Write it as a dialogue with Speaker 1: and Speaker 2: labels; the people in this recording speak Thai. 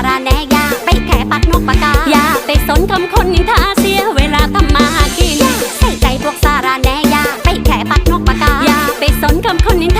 Speaker 1: าระแนยาไปแค่ปักนกปากาอย่าไปสนคำคนนินทาเสียเวลาทำมาหากินใส่ใจพวกสาระแนยาไปแค่ปักนกปากกาอย่าไปสนคำคนนินทา